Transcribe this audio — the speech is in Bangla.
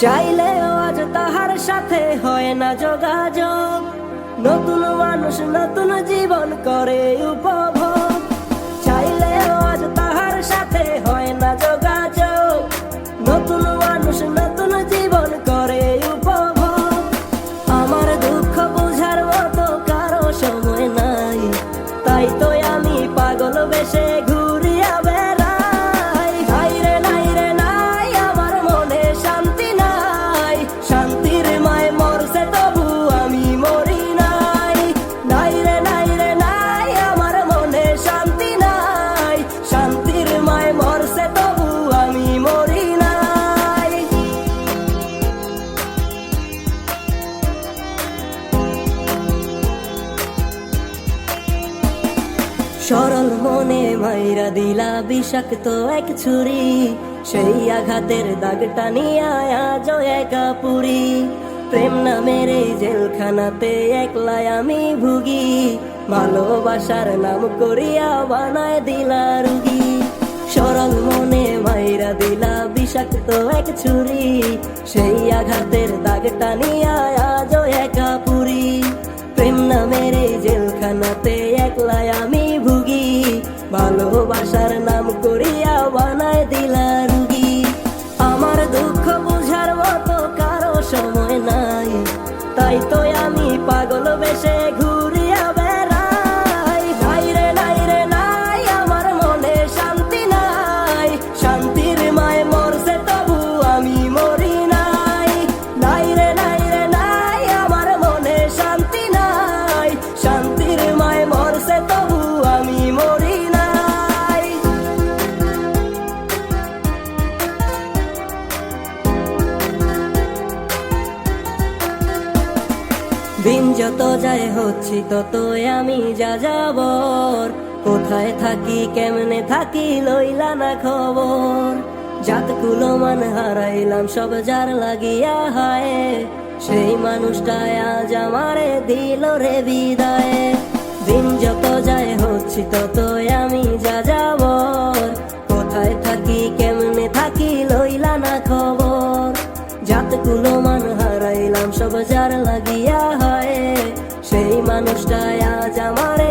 চাইলেও আজ তাহার সাথে হয় না যোগাযোগ। নতুন মানুষ নতুন জীবন করে উপভোগ সরল মনে মাইরা দিলা বিষাক্ত এক ছুরি। সেই আঘাতের দাগটা নিয়ে আজ একা পুরি। প্রেম নামের এই জেলখানাতে একলাই আমি ভুগি। ভালোবাসার নাম করিয়া বানায় দিলা রুগী। সরল মনে মাইরা দিলা বিষাক্ত এক ছুরি। সেই আঘাতের দাগটা নিয়ে আজ একা পুরি। প্রেম নামের এই জেলখানাতে ভালোবাসার নাম করিয়া বানায় দিলা রুগী। আমার দুঃখ বুঝার মতো কারও সময় নাই, তাই তো দিন যত যায় হচ্ছি তত আমি যা যাবর। কোথায় থাকি, কেমনে থাকি, লইলা না খবর। জাত মান হারাইলাম, সব যার লাগিয়া হায়। সেই মানুষটাই আজ আমারে দিল রে বিদায়। দিন যত যায় হচ্ছি তত আমি যা যাবর। কোথায় থাকি, কেমনে থাকি, লইলা না খবর। জাত মান হারাইলাম, সব যার লাগিয়া মানুষটাই আজ আমারে